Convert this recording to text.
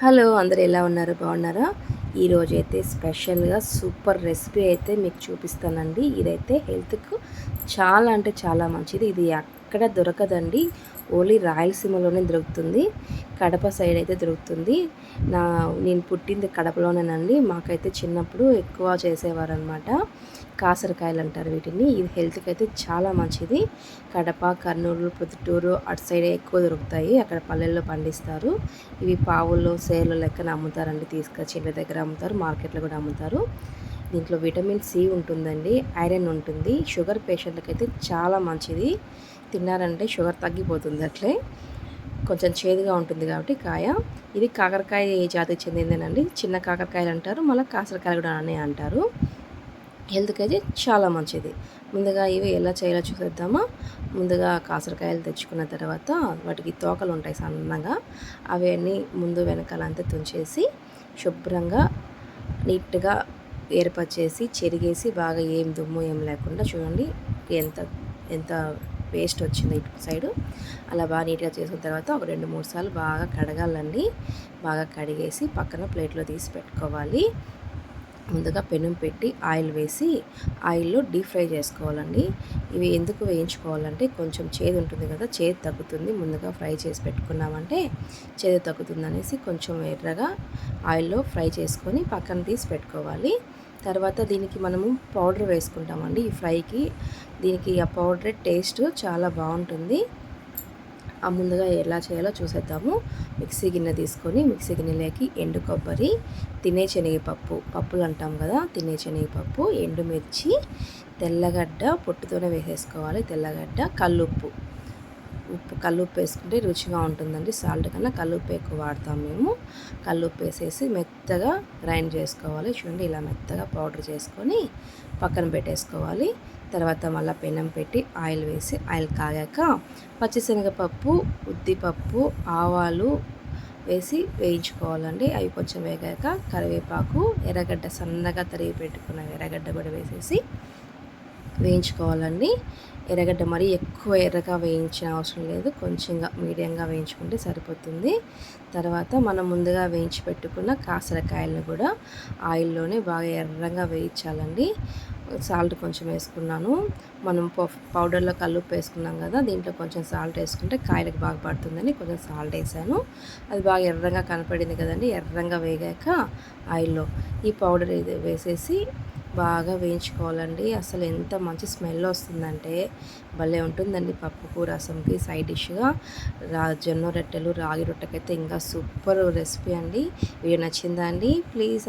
Hello అందరు ఎలా ఉన్నారు? బాగున్నారా? ఈరోజు అయితే స్పెషల్గా సూపర్ రెసిపీ అయితే మీకు చూపిస్తానండి. ఇదైతే హెల్త్కు చాలా అంటే చాలా మంచిది. ఇది ఎక్కడ దొరకదండి. ఓన్లీ రాయలసీమలోనే దొరుకుతుంది. కడప సైడ్ అయితే దొరుకుతుంది. నా నేను పుట్టింది కడపలోనేనండి. మాకైతే చిన్నప్పుడు ఎక్కువ చేసేవారు అనమాట కాసరకాయలు అంటారు వీటిని. ఇది హెల్త్కి అయితే చాలా మంచిది. కడప కర్నూలు ప్రొద్దుటూరు అటు సైడ్ ఎక్కువ దొరుకుతాయి. అక్కడ పల్లెల్లో పండిస్తారు. ఇవి పావుల్లో సేర్లు లెక్కన అమ్ముతారండి. తీసుకొచ్చి ఇంటి దగ్గర అమ్ముతారు. మార్కెట్లో కూడా అమ్ముతారు. దీంట్లో విటమిన్ సి ఉంటుందండి. ఐరన్ ఉంటుంది. షుగర్ పేషెంట్లకి అయితే చాలా మంచిది. తిన్నారంటే షుగర్ తగ్గిపోతుంది అట్లే. కొంచెం చేదుగా ఉంటుంది కాబట్టి కాయ. ఇది కాకరకాయ జాతికి చెందిందేనండి. చిన్న కాకరకాయలు అంటారు మళ్ళీ కాసరకాయలు కూడా అనే అంటారు. హెల్త్కి అయితే చాలా మంచిది. ముందుగా ఇవి ఎలా చేయాలో చూసేద్దామా. ముందుగా కాసరకాయలు తెచ్చుకున్న తర్వాత వాటికి తోకలు ఉంటాయి సన్నగా. అవన్నీ ముందు వెనకాలంతా తుంచేసి శుభ్రంగా నీట్గా ఏర్పరిచేసి చెరిగేసి బాగా ఏం దుమ్ము ఏం లేకుండా చూడండి ఎంత ఎంత పేస్ట్ వచ్చింది ఇటు సైడు. అలా బాగా నీట్గా చేసుకున్న తర్వాత ఒక రెండు మూడు సార్లు బాగా కడగాలండి. బాగా కడిగేసి పక్కన ప్లేట్లో తీసి పెట్టుకోవాలి. ముందుగా పెనం పెట్టి ఆయిల్ వేసి ఆయిల్లో డీప్ ఫ్రై చేసుకోవాలండి. ఇవి ఎందుకు వేయించుకోవాలంటే కొంచెం చేదు ఉంటుంది కదా చేదు తగ్గుతుంది. ముందుగా ఫ్రై చేసి పెట్టుకున్నామంటే చేదు తగ్గుతుంది అనేసి కొంచెం ఎర్రగా ఆయిల్లో ఫ్రై చేసుకొని పక్కన తీసి పెట్టుకోవాలి. తర్వాత దీనికి మనము పౌడర్ వేసుకుంటామండి ఈ ఫ్రైకి. దీనికి ఆ పౌడర్ టేస్ట్ చాలా బాగుంటుంది. ఆ ముందుగా ఎలా చేయాలో చూసేద్దాము. మిక్సీ గిన్నె తీసుకొని మిక్సీ గిన్నెలోకి ఎండు కొబ్బరి తినే శనగపప్పు పప్పులు అంటాం కదా తినే శనగపప్పు ఎండుమిర్చి తెల్లగడ్డ పొట్టుతోనే వేసేసుకోవాలి తెల్లగడ్డ కల్లుప్పు. ఉప్పు కల్లుప్పు వేసుకుంటే రుచిగా ఉంటుందండి. సాల్ట్ కన్నా కల్లుప్పు ఎక్కువ వాడతాం మేము. కల్లుప్పు వేసేసి మెత్తగా గ్రైండ్ చేసుకోవాలి. చూడండి ఇలా మెత్తగా పౌడర్ చేసుకొని పక్కన పెట్టేసుకోవాలి. తర్వాత మళ్ళీ పెనం పెట్టి ఆయిల్ వేసి ఆయిల్ కాగాక పచ్చిశనగపప్పు ఉద్దిపప్పు ఆవాలు వేసి వేయించుకోవాలండి. అవి కొంచెం వేగాక కరివేపాకు ఎర్రగడ్డ సన్నగా తరిగి పెట్టుకున్న ఎర్రగడ్డ కూడా వేసేసి వేయించుకోవాలండి. ఎర్రగడ్డ మరీ ఎక్కువ ఎర్రగా వేయించిన అవసరం లేదు. కొంచెంగా మీడియంగా వేయించుకుంటే సరిపోతుంది. తర్వాత మనం ముందుగా వేయించి పెట్టుకున్న కాసరకాయలను కూడా ఆయిల్లోనే బాగా ఎర్రగా వేయించాలండి. సాల్ట్ కొంచెం వేసుకున్నాను. మనం పౌడర్లో కల్లుప్పు వేసుకున్నాం కదా దీంట్లో కొంచెం సాల్ట్ వేసుకుంటే కాయలకు బాగా పడుతుందని కొంచెం సాల్ట్ వేసాను. అది బాగా ఎర్రంగా కనపడింది కదండి ఎర్రంగా వేగాక ఆయిల్లో ఈ పౌడర్ ఇది వేసేసి బాగా వేయించుకోవాలండి. అసలు ఎంత మంచి స్మెల్ వస్తుందంటే భలే ఉంటుందండి పప్పుకు రసంకి సైడ్ డిష్గా. రా జొన్న రొట్టెలు రాగి రొట్టెకైతే ఇంకా సూపర్ రెసిపీ అండి. వీడియో నచ్చిందా అండి? ప్లీజ్